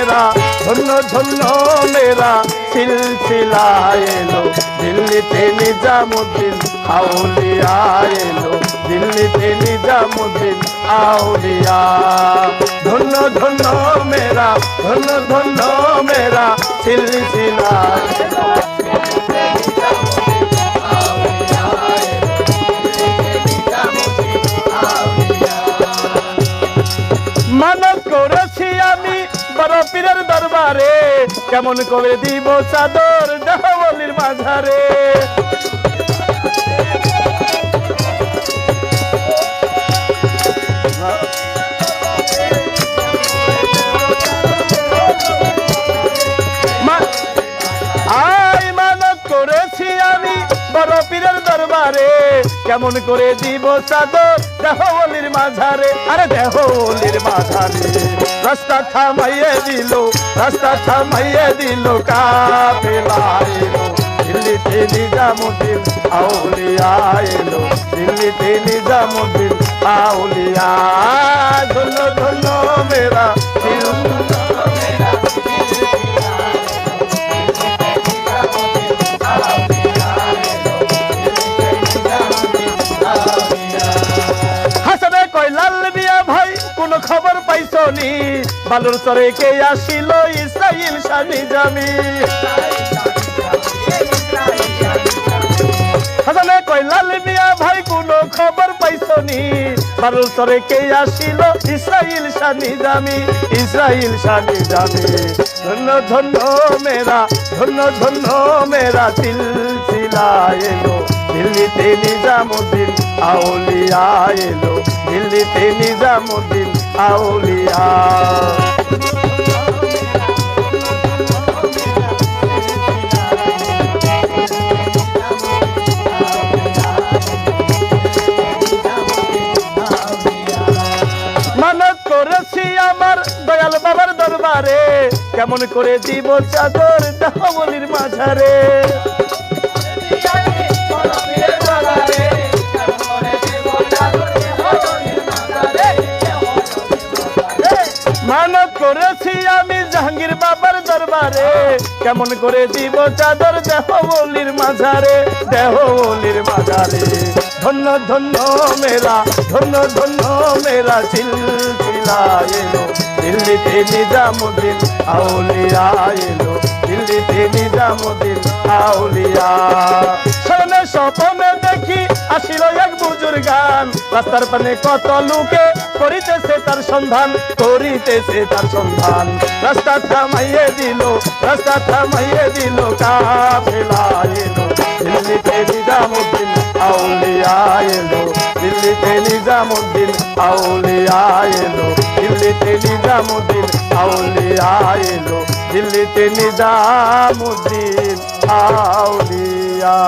মেরা ধন্য ধন্য মেরা সিলসিলা এলো। দিল্লিতে নিজামুদ্দিন আউলিয়া এলো। দিল্লিতে নিজামুদ্দিন আউলিয়া ধন্য ধন্য মেরা ধন্য ধন্য মেরা সিলসিলা মানব করেছি আমি বড় পীরের দরবারে কেমন করে দিব চাদর ডাহবলির মাঝারে। আমি বড় পীরের দরবারে কেমন করে দিব চাদর? দেহলির মাঝারে, আরে দেহলির মাঝারে। রাস্তা থামাইয়ে দিল, রাস্তা থামাইয়ে দিল আউলিয়া এলো। আউলিয়া। ধন্য ধন্য মেরা দিল পাইছো বালুর চরে কে আসিল, ইসরাইল স্বামী জামি হাসানে কয়, লাল মিয়া ভাই, কোন খবর পাইছো নি? বালুর চরে কে আসিল, ইসরাইল স্বামী জামি ইসরাইল স্বামী জামি ধন্য ধন্য মেরা, ধন্য ধন্য মেরা সিলসিলা এলো। দিল্লিতে নিজামুদ্দিন আউলিয়া এলো। দিল্লিতে নিজামুদ্দিন আউলিয়া। কেমন করে দিব চাদর দাহবলির মাঝারে। বাবার কেমন করে দিব চাদর দেহবলির মাঝারে দেহবলির মাঝারে। ধন্য ধন্য মেলা, ধন্য ধন্য মেরা সিলসিলা এলো। দিল্লিতে নিজামুদ্দিন আউলিয়া এলো। দিল্লিতে নিজামুদ্দিন আউলিয়া। স্বপনে দেখি আসিল এক বুজুর গান। রাস্তার পানে কত লোকে করিতেছে তার সন্ধান, করিতেছে তার সন্ধান। রাস্তা থামাইয়ে দিল, রাস্তা থামাইয়ে দিল কাফেলা এলো। দিল্লিতে নিজামুদ্দিন আউলিয়া এলো। দিল্লিতে নিজামুদ্দিন আউলিয়া এলো। দিল্লিতে নিজামুদ্দিন আউলিয়া এলো। দিল্লিতে নিজামুদ্দিন, আউলিয়া।